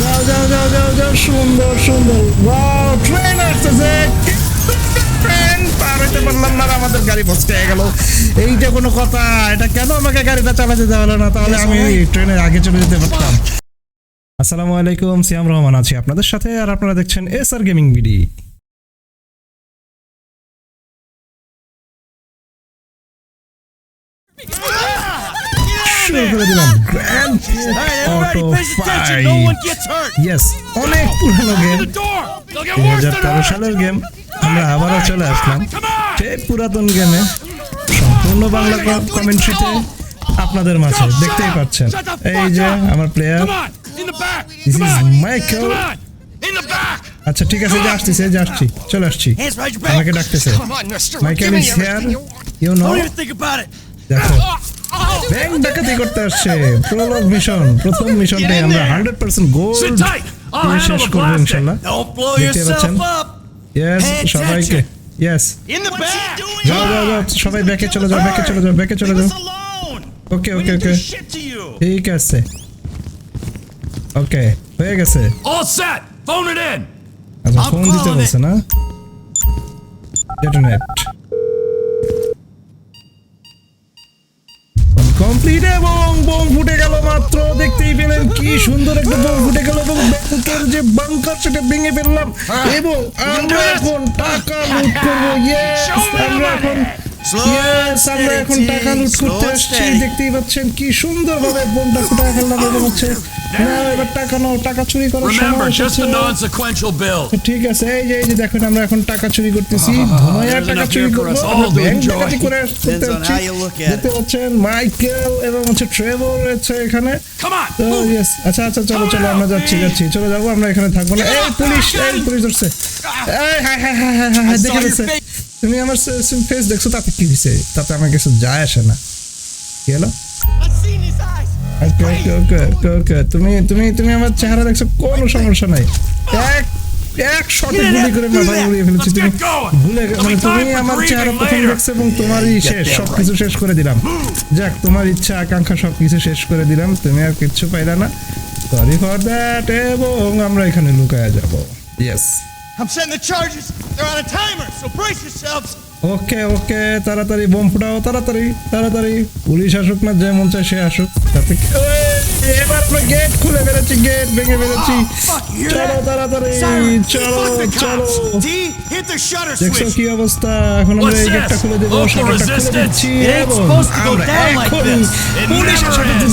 যাও যাও যাও যাও যাও সুন্দর সুন্দর। ওয়াও ট্রেন আসতেছে। ট্রেন পার হইতে পারলাম না আমাদের গাড়ি ফসকে গেল। এইটা কোনো কথা এটা কেন আমাকে গাড়িটা চালাতে দেওয়া হলো না? তাহলে আমি ট্রেনে আগে চলে যেতে পারতাম। আসসালামু আলাইকুম সিয়াম রহমান আছি আপনাদের সাথে আর আপনারা দেখছেন এস আর গেমিং বিডি করে দিলাম গ্র্যান্ড অটো. ইয়েস অনেক পুরনো গেম worse হাজার তেরো. সালের গেম আমরা আবারও চলে আসলাম. সেই পুরাতন গেমে সম্পূর্ণ বাংলা কমেন্ট্রিতে আপনাদের মাঝে দেখতেই পাচ্ছেন এই যে আমার প্লেয়ার. In the back. আচ্ছা ঠিক আছে যে আসতেছে যে আসছি চলে আসছি. আমাকে ডাকতেছে. Michael is here you know. দেখো Oh, oh. ব্যাংক ডাকাতি করতে আসছে। প্রলগ মিশন প্রথম মিশনটাই আমরা হান্ড্রেড পার্সেন্ট গোল্ড শেষ করব ইনশাল্লাহ। দেখতে পাচ্ছেন? ইয়েস সবাইকে। Yes In the back. যাও যাও যাও সবাই ব্যাকে চলে যাও ব্যাকে চলে যাও ব্যাকে চলে যাও। ওকে ওকে ওকে. ঠিক আছে। ওকে হয়ে গেছে. Phone it in. আচ্ছা ফোন দিতে বলছে না? ডেটোনেট কমপ্লিট এবং বোম ফুটে গেল মাত্র। দেখতেই পেলেন কি সুন্দর একটা বোম ফুটে গেল এবং ব্যাংকের যে বাংকার সেটা ভেঙে ফেললাম। এবং আমরা এখন টাকা লুট করব। আমরা এখন আমরা এখন টাকা লুট করতে আসছি। দেখতেই পাচ্ছেন কি সুন্দরভাবে বোমটা ফুটায় ফেললাম এবং হচ্ছে। এবার টাকা নাও টাকা চুরি করার সময় এসেছে। a non-sequential build. ঠিক আছে এই যে এই যে দেখেন আমরা এখন টাকা চুরি করতেছি। ধুমাইয়া টাকা চুরি করব। আমরা ব্যাংক ডাকাতি করে আসতে Depends on হচ্ছে how you look at দেখতে পাচ্ছেন মাইকেল এবং হচ্ছে ট্রেভর রয়েছে এখানে। তো ইয়েস আচ্ছা আচ্ছা চলো চলো আমরা যাচ্ছি যাচ্ছি। চলে যাব আমরা এখানে থাকব না। এই পুলিশ এই পুলিশ ধরছে। এই hi hi hi hi hi দেখে. তুমি আমার ফেস দেখছ তাতে কি দিছে তাতে আমার কিছু যায় আসে না। কি হলো? I've seen his eyes. ওকে ওকে ওকে ওকে ওকে তুমি তুমি তুমি আমার চেহারা দেখছ কোনো সমস্যা নাই। এক এক শটে গুলি করে মাথায় উড়িয়ে ফেলেছি। তুমি ভুলে মানে তুমি আমার চেহারা প্রথম দেখছ এবং তোমারই শেষ সবকিছু শেষ করে দিলাম। যাক তোমার ইচ্ছা আকাঙ্ক্ষা সবকিছু শেষ করে দিলাম। তুমি আর কিচ্ছু পাইলা না। সরি ফর দ্যাট এবং আমরা এখানে লুকায়া যাব। Yes I'm setting the charges. They're on a timer, so brace yourselves. Okay okay তাড়াতাড়ি বোম ফুটাও তাড়াতাড়ি তাড়াতাড়ি পুলিশ আসুক না যে মন চায় সে আসুক তাতে এবার আমরা গেট খুলে ফেলেছি গেট ভেঙে ফেলেছি চলো? তাড়াতাড়ি চলো fuck the চলো cops. D, hit the shutter দেখছ switch. কি অবস্থা এখন আমরা What's এই গেটটা this? খুলে দেবো Local শাটারটা খুলে resistance? দিচ্ছি. যুদ্ধ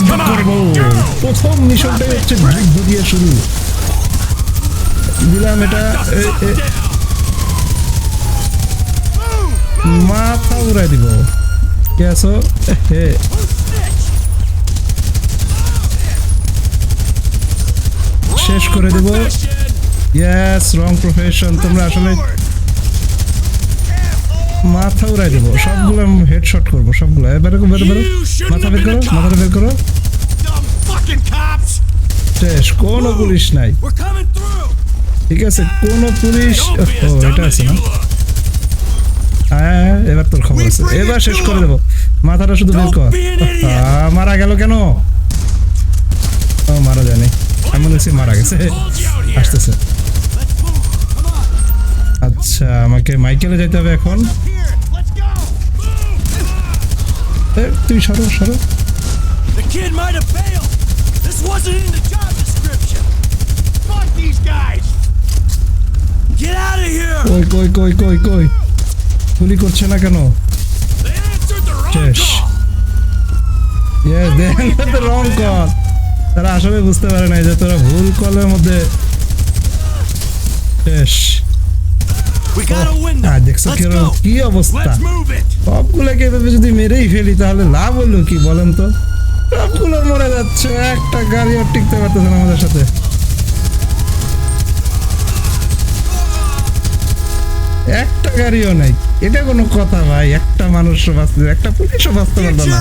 Come on, করব go! প্রথম মিশনটাই হচ্ছে যুদ্ধ দিয়ে শুরু দিলাম এটা মাথা উড়াই দিব। কে আছো? হে। শেষ করে দেব। ইয়াস রং প্রফেশন তোমরা আসলে মাথা উড়াই দেবো। সবগুলো হেডশট করব সবগুলো। এবারে বেরো বেরো মাথা বের করো মাথাটা বের করো. শেষ কোনো পুলিশ নাই. ঠিক আছে, কোন পুলিশ এটা আছে না? হ্যাঁ, হ্যাঁ, হ্যাঁ, এবার তোর খবর আছে। এবার শেষ করে দেবো। মাথাটা শুধু বের কর। মারা গেল কেন? ও, মারা যায়নি। এমন হয়েছে মারা গেছে। আসতেছে। আচ্ছা আমাকে মাইকেলে যেতে হবে এখন। তুই সরো সরো। Get out of here. কই কই কই কই কই? গুলি করছে না কেন? They answered the wrong শেষ call. Yes then wrong call তারা আসলে বুঝতে পারে না যে তোরা ভুল কলের মধ্যে শেষ দেখছ Let's কি অবস্থা. সবগুলোকে এভাবে যদি মেরেই ফেলি তাহলে লাভ হলো কি বলেন তো? সবগুলো মরে যাচ্ছে একটা গাড়ি আর টিকতে পারতেছে না আমাদের সাথে। একটা গাড়িও নাই। এটা কোনো কথা ভাই, একটা মানুষও বাঁচতে একটা পুলিশও বাঁচতে পারল না।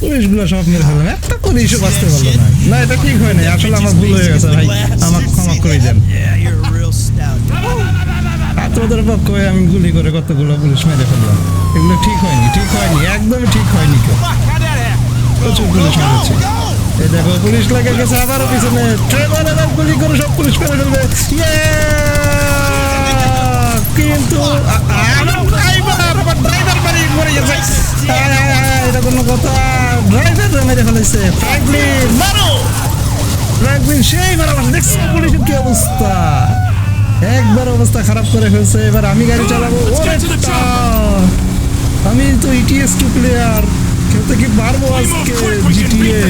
পুলিশগুলো সব মেরে একটা পুলিশও বাঁচতে না। না, এটা ঠিক হয় আসলে আমার ভুল হয়ে গেছে ভাই আমাকে ক্ষমা করে দেন। পক্ষ হয়ে আমি গুলি করে কতগুলো পুলিশ মেরে ফেললাম। এগুলো ঠিক হয়নি ঠিক হয়নি, একদমই ঠিক হয়নি কেউ? প্রচুর পুলিশ মেরেছে। এই দেখো, পুলিশ লেগে গেছে, আবারও পিছনে। গুলি করে সব পুলিশ ফেলে মেরে ফেলেছে। ফ্র্যাঙ্কলিন মারো! ফ্র্যাঙ্কলিন সেই দেখছ পুলিশের কি অবস্থা? একবার অবস্থা খারাপ করে ফেলছে। এবার আমি গাড়ি চালাবো। আমি তো ইটিএস টু প্লেয়ার খেলতে কি পারব আজকে? জিটিএ.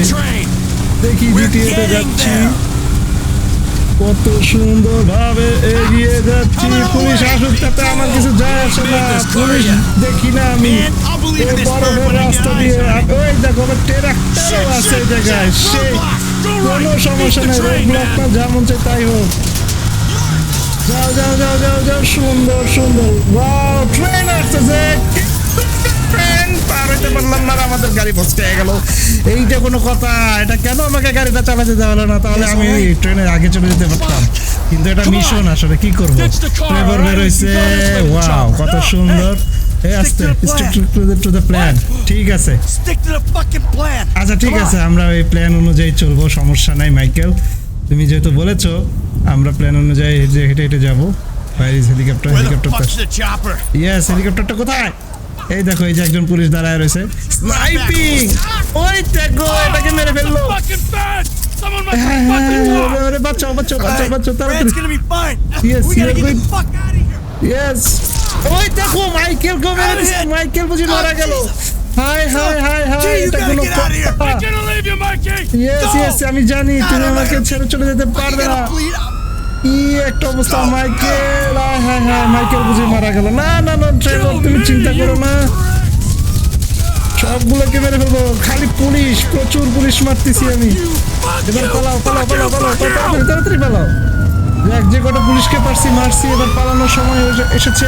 দেখি জিটিএ তে যাচ্ছি। কত সুন্দর ভাবে এগিয়ে যাচ্ছি। পুলিশ আসুক তাতে আমার কিছু যায় আসে না। পুলিশ দেখি না আমি। রাস্তা দিয়ে ওই দেখো আমার ট্রাক্টরও আছে এই জায়গায়। সেই কোনো সমস্যা নেই রোড ব্লক না যা তাই হোক। যাও যাও যাও যাও যাও সুন্দর সুন্দর। ওয়াও ট্রেন আসতেছে। ট্রেন পার হইতে পারলাম না আমাদের গাড়ি ফসকে গেল। এইটা কোনো কথা এটা কেন আমাকে গাড়িটা চালাতে দেওয়া হলো না? তাহলে আমি ট্রেনে আগে চলে যেতে পারতাম। কিন্তু এটা মিশন আসলে কি করব? ট্রেভার? বেরোইছে। ওয়াও কত সুন্দর। আস্তে to the plan. Stick to the to the plan ঠিক আছে। Stick to the fucking plan. আচ্ছা ঠিক আছে আমরা ওই প্ল্যান অনুযায়ী চলবো সমস্যা নাই মাইকেল। তুমি যেহেতু বলেছ আমরা প্ল্যান অনুযায়ী যে হেঁটে হেঁটে যাব। হেলিকপ্টার হেলিকপ্টার ইয়েস হেলিকপ্টারটা কোথায়? এই দেখো এই যে একজন পুলিশ দাঁড়ায় রয়েছে। স্নাইপিং ওই দেখো এটাকে মেরে ফেলল। বাঁচাও বাঁচাও বাঁচাও বাঁচাও তাড়াতাড়ি। here. ইয়েস ওই দেখো মাইকেল গো. মাইকেল বুঝি মারা গেল। হাই হাই হাই হাই এটা কোনো ইয়েস ইয়েস আমি জানি তুমি আমাকে ছেড়ে চলে যেতে পারবে না. কি একটা অবস্থা মাইকেল আয় হায় হায় মাইকেল বুঝি মারা গেল। না না না ড্রাইভার তুমি চিন্তা করো না। সবগুলোকে মেরে ফেলব। খালি পুলিশ প্রচুর পুলিশ মারতেছি আমি। এবার. পালাও পালাও. পালাও পালাও. তাড়াতাড়ি পালাও। যে কটা পুলিশকে পারছি, মারছি, এবার পালানোর সময় এসেছে।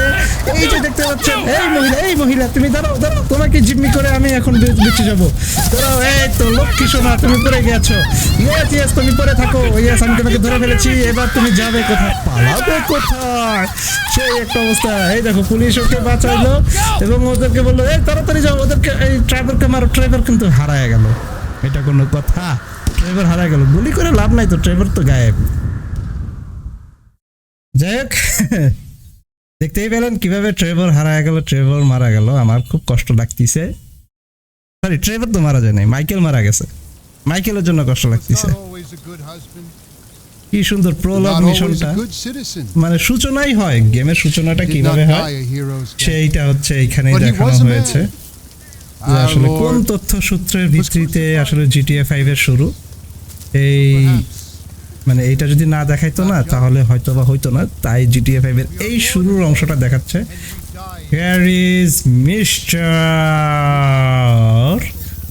এই যে দেখতে পাচ্ছেন, এই মহিলা এই মহিলা, তুমি দাঁড়াও দাঁড়াও, তোমাকে জিম্মি করে আমি এখন বেঁচে যাব। দাঁড়াও, এই তো লক্ষ্মী সোনা, তুমি পড়ে গেছো। ইয়েস ইয়েস তুমি পড়ে থাকো। ইয়েস আমি তোমাকে ধরে ফেলেছি, এবার তুমি যাবে কোথায়? পালাবে কোথায়? সেই একটা অবস্থা। এই দেখো, পুলিশ ওকে বাঁচাইলো এবং ওদেরকে বলল, এই, তাড়াতাড়ি যাও, ওদেরকে, এই ড্রাইভারকে মারো। ড্রাইভার কিন্তু হারায় গেল। এটা কোনো কথা। ড্রাইভার হারায় গেল। গুলি করে লাভ নাই তো ড্রাইভার তো গায়েব। যাই হোক দেখতেই পেলেন কীভাবে ট্রেভার হারায় গেল ট্রেভার মারা গেল। আমার খুব কষ্ট লাগতেছে। সরি ট্রেভার তো মারা যায় নাই মাইকেল মারা গেছে। মাইকেলের জন্য কষ্ট লাগতেছে। কি সুন্দর প্রলগ মিশনটা. মানে সূচনাই হয় গেমের সূচনাটা কীভাবে হয়. সেইটা হচ্ছে এইখানেই But দেখানো. হয়েছে। আসলে কোন তথ্য সূত্রের ভিত্তিতে আসলে জিটিএ ফাইভ এর শুরু? এই মানে এইটা যদি না দেখাইতো না তাহলে হয়তো বা হইতো না তাই জিটিএ ফাইভ এর এই শুরুর অংশটা দেখাচ্ছে died Here is Mr.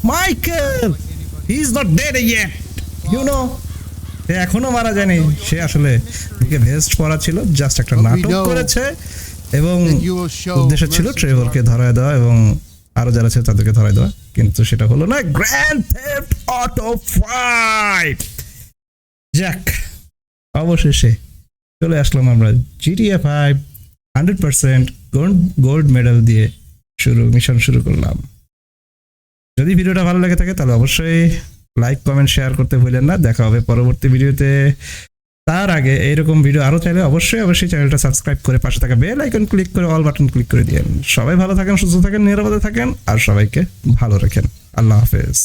Michael. He's not dead yet. You know. সে এখনও মারা যায়নি সে আসলে বুকে ভেস্ট পরা ছিল জাস্ট একটা নাটক করেছে এবং উদ্দেশ্য ছিল ট্রেভরকে ধরায় দেওয়া এবং আরও যারা ছিল তাদেরকে ধরায় দেওয়া কিন্তু সেটা হলো না grand theft auto five Jack অবশেষে চলে আসলাম আমরা GTA five hundred percent gold gold medal দিয়ে শুরু মিশন শুরু করলাম। যদি ভিডিওটা ভালো লেগে থাকে, তাহলে অবশ্যই লাইক কমেন্ট শেয়ার করতে ভুলেন না। দেখা হবে পরবর্তী ভিডিওতে। তার আগে এইরকম ভিডিও আরও চাইলে অবশ্যই অবশ্যই চ্যানেলটা সাবস্ক্রাইব করে পাশে থাকা বেল আইকন ক্লিক করে অল বাটন ক্লিক করে দিন সবাই ভালো থাকেন, সুস্থ থাকেন, নিরাপদে থাকেন, আর সবাইকে ভালো রাখেন। আল্লাহ হাফেজ।